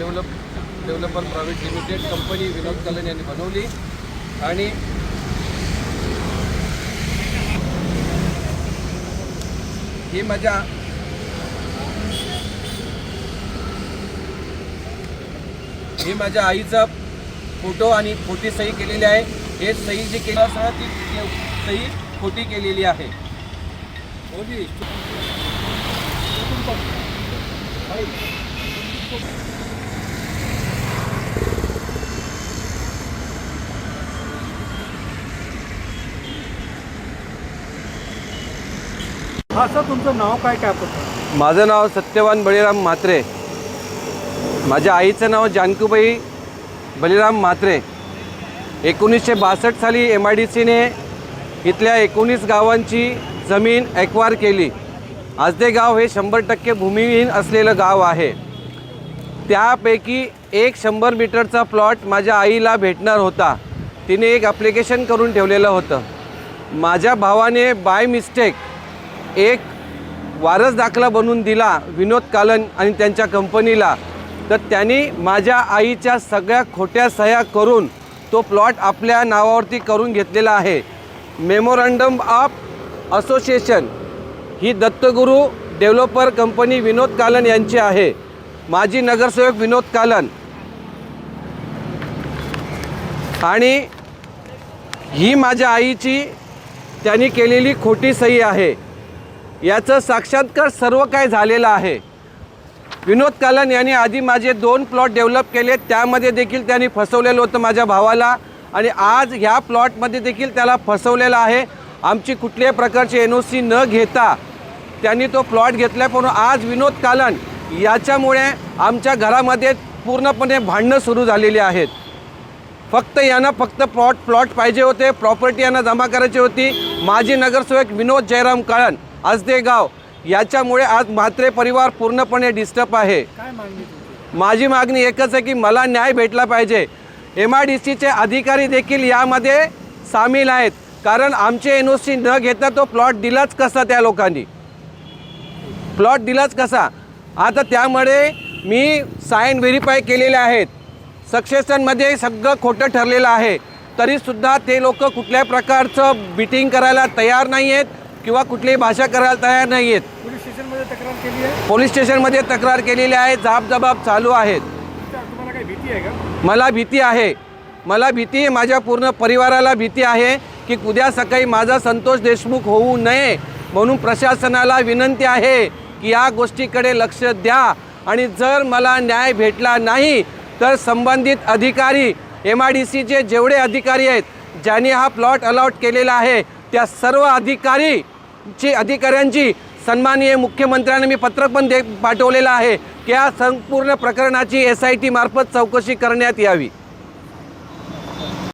Develop developer private limited company Vinod Kalan यांनी बनवली. आणि ही माझ्या ही माझ्या आईचा फोटो आणि फोटी सही केलेली आहे. हे सही जी केली असं ती सही खोटी केलेली आहे. हा सर तुमचं नाव काय काय माझं नाव सत्यवान बळीराम म्हात्रे. माझ्या आईचं नाव जानकूबाई बलिराम म्हात्रे. एकोणीसशे बासष्ट साली एम आय डी सीने इथल्या एकोणीस गावांची जमीन एक्वार केली. आजदे गाव हे शंभर टक्के भूमिहीन असलेलं गाव आहे. त्यापैकी एक शंभर मीटरचा प्लॉट माझ्या आईला भेटणार होता. तिने एक ॲप्लिकेशन करून ठेवलेलं होतं. माझ्या भावाने बाय मिस्टेक एक वारस दाखला बनवून दिला विनोद कालन आणि त्यांच्या कंपनीला. तर त्यांनी माझ्या आईच्या सगळ्या खोट्या सह्या करून तो प्लॉट आपल्या नावावरती करून घेतलेला आहे. मेमोरंडम ऑफ असोसिएशन ही दत्तगुरू डेव्हलपर कंपनी विनोद कालन यांची आहे. माजी नगरसेवक विनोद कालन. आणि ही माझ्या आईची त्यांनी केलेली खोटी सही आहे. याचं साक्षात्कार सर्व काय झालेलं आहे. विनोद कालन यांनी आधी माझे दोन प्लॉट डेव्हलप केले त्यामध्ये देखील त्यांनी फसवलेलं होतं माझ्या भावाला आणि आज ह्या प्लॉटमध्ये देखील त्याला फसवलेलं आहे. आमची कुठल्याही प्रकारची एन ओ सी न घेता त्यांनी तो प्लॉट घेतला पण आज विनोद कालन याच्यामुळे आमच्या घरामध्ये पूर्णपणे भांडणं सुरू झालेली आहेत. फक्त यांना फक्त प्लॉट प्लॉट पाहिजे होते प्रॉपर्टी यांना जमा करायची होती. माजी नगरसेवक विनोद जयराम कळण आजदे गाव. याच्यामुळे आज म्हात्रे परिवार पूर्णपणे डिस्टर्ब आहे. माझी मागणी एकच आहे की मला न्याय भेटला पाहिजे. एम आय डी सीचे अधिकारी देखील यामध्ये सामील आहेत. कारण आमचे एन ओ सी न घेता तो प्लॉट दिलाच कसा त्या लोकांनी? प्लॉट दिलाच कसा? आता त्यामुळे मी साईन व्हेरीफाय केलेले आहेत. सक्सेशनमध्ये सगळं खोटं ठरलेलं आहे. तरीसुद्धा ते लोक कुठल्याही प्रकारचं बिटिंग करायला तयार नाही आहेत किंवा कुठलीही भाषा करायला तयार नाही आहेत पोलीस स्टेशनमध्ये तक्रार केली आहे? पोलीस स्टेशनमध्ये तक्रार केलेली आहे जाब चालू आहेत. तुमच्या- तुम्हाला काही भीती आहे का? मला भीती आहे. मला भीती आहे माझ्या पूर्ण परिवाराला भीती आहे की उद्या सकाळी माझा संतोष देशमुख होऊ नये म्हणून प्रशासनाला विनंती आहे की या गोष्टीकडे लक्ष द्या. आणि जर मला न्याय भेटला नाही तर संबंधित अधिकारी एम आय डी सीचे जेवढे अधिकारी आहेत ज्यांनी हा प्लॉट अलॉट केलेला आहे त्या सर्व ची अधिकाऱ्यांची सन्माननीय मुख्यमंत्र्यांना मी पत्रक पण दे पाठवलेलं आहे की या संपूर्ण प्रकरणाची एस आय टी मार्फत चौकशी करण्यात यावी.